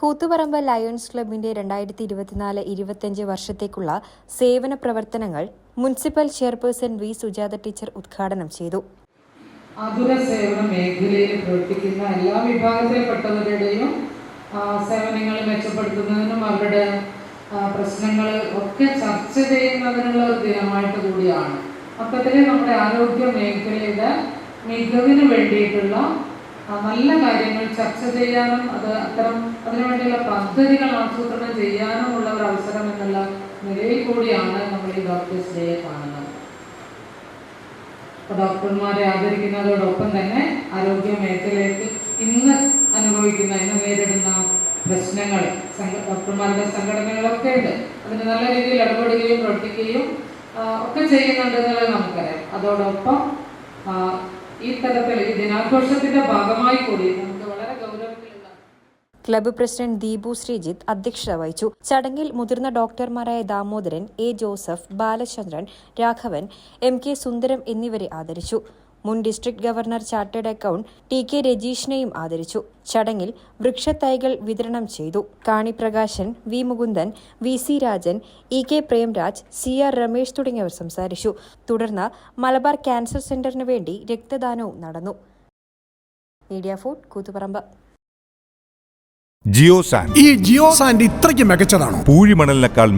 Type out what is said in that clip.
Koothuparamba lions ക്ലബിന്റെ രണ്ടായിരത്തി ഇരുപത്തിനാല് ഇരുപത്തിയഞ്ച് വർഷത്തേക്കുള്ള സേവന പ്രവർത്തനങ്ങൾ municipal chairperson V. Sujatha teacher ഉദ്ഘാടനം ചെയ്തു. ആതുര സേവന മേഖലയിൽ പ്രവർത്തിക്കുന്ന എല്ലാ വിഭാഗത്തിൽപ്പെട്ടവരുടെയും സേവനങ്ങൾ മെച്ചപ്പെടുത്തുന്നതിനും അവരുടെ പ്രശ്നങ്ങൾ ഒക്കെ ചർച്ച ചെയ്യുന്നതിനുള്ള ഒരു ദിനമായിട്ട് കൂടിയാണ്. മൊത്തത്തിൽ നമ്മുടെ ആരോഗ്യ മേഖലയുടെ മികവിന് വേണ്ടിയിട്ടുള്ള നല്ല കാര്യങ്ങൾ ചർച്ച ചെയ്യാനും അത് അത്തരം അതിനുവേണ്ടിയുള്ള പദ്ധതികൾ ആസൂത്രണം ചെയ്യാനും ഉള്ള ഒരു അവസരം എന്നുള്ള നിലയിൽ കൂടിയാണ് നമ്മൾ ഈ ഡോക്ടേഴ്സ് ഡേയെ കാണുന്നത്. അപ്പോൾ ഡോക്ടർമാരെ ആദരിക്കുന്നതോടൊപ്പം തന്നെ ആരോഗ്യ മേഖലയ്ക്ക് ഇന്ന് അനുഭവിക്കുന്ന ഇന്ന് നേരിടുന്ന പ്രശ്നങ്ങൾ ഡോക്ടർമാരുടെ സംഘടനകളൊക്കെ ഉണ്ട്. അതിന് നല്ല രീതിയിൽ ഇടപെടുകയും പ്രവർത്തിക്കുകയും ഒക്കെ ചെയ്യുന്നുണ്ട് എന്നുള്ളത് നമുക്കറിയാം. അതോടൊപ്പം ഈ ഭാഗമായി വളരെ പ്രസിഡന്റ് ദീപു ശ്രീജിത്ത് അധ്യക്ഷത വഹിച്ചു. ചടങ്ങിൽ മുതിർന്ന ഡോക്ടർമാരായ Damodaran A Joseph Balachandran Raghavan M K Sundaram എന്നിവരെ ആദരിച്ചു. മുൻ district governor chartered account T K രജീഷിനെയും ആദരിച്ചു. ചടങ്ങിൽ വൃക്ഷത്തൈകൾ വിതരണം ചെയ്തു. Kaniprakashan V Mukundan V C Rajan E K Premraj C R Ramesh തുടങ്ങിയവർ സംസാരിച്ചു. തുടർന്ന് മലബാർ ക്യാൻസർ സെന്ററിനു വേണ്ടി രക്തദാനവും നടന്നു. Media food Kuthuparamba. ജിയോ സാൻ ഈ ജിയോ സാൻഡ് ഇത്രയ്ക്ക് മികച്ചതാണ്? പൂഴിമണലിനേക്കാൾ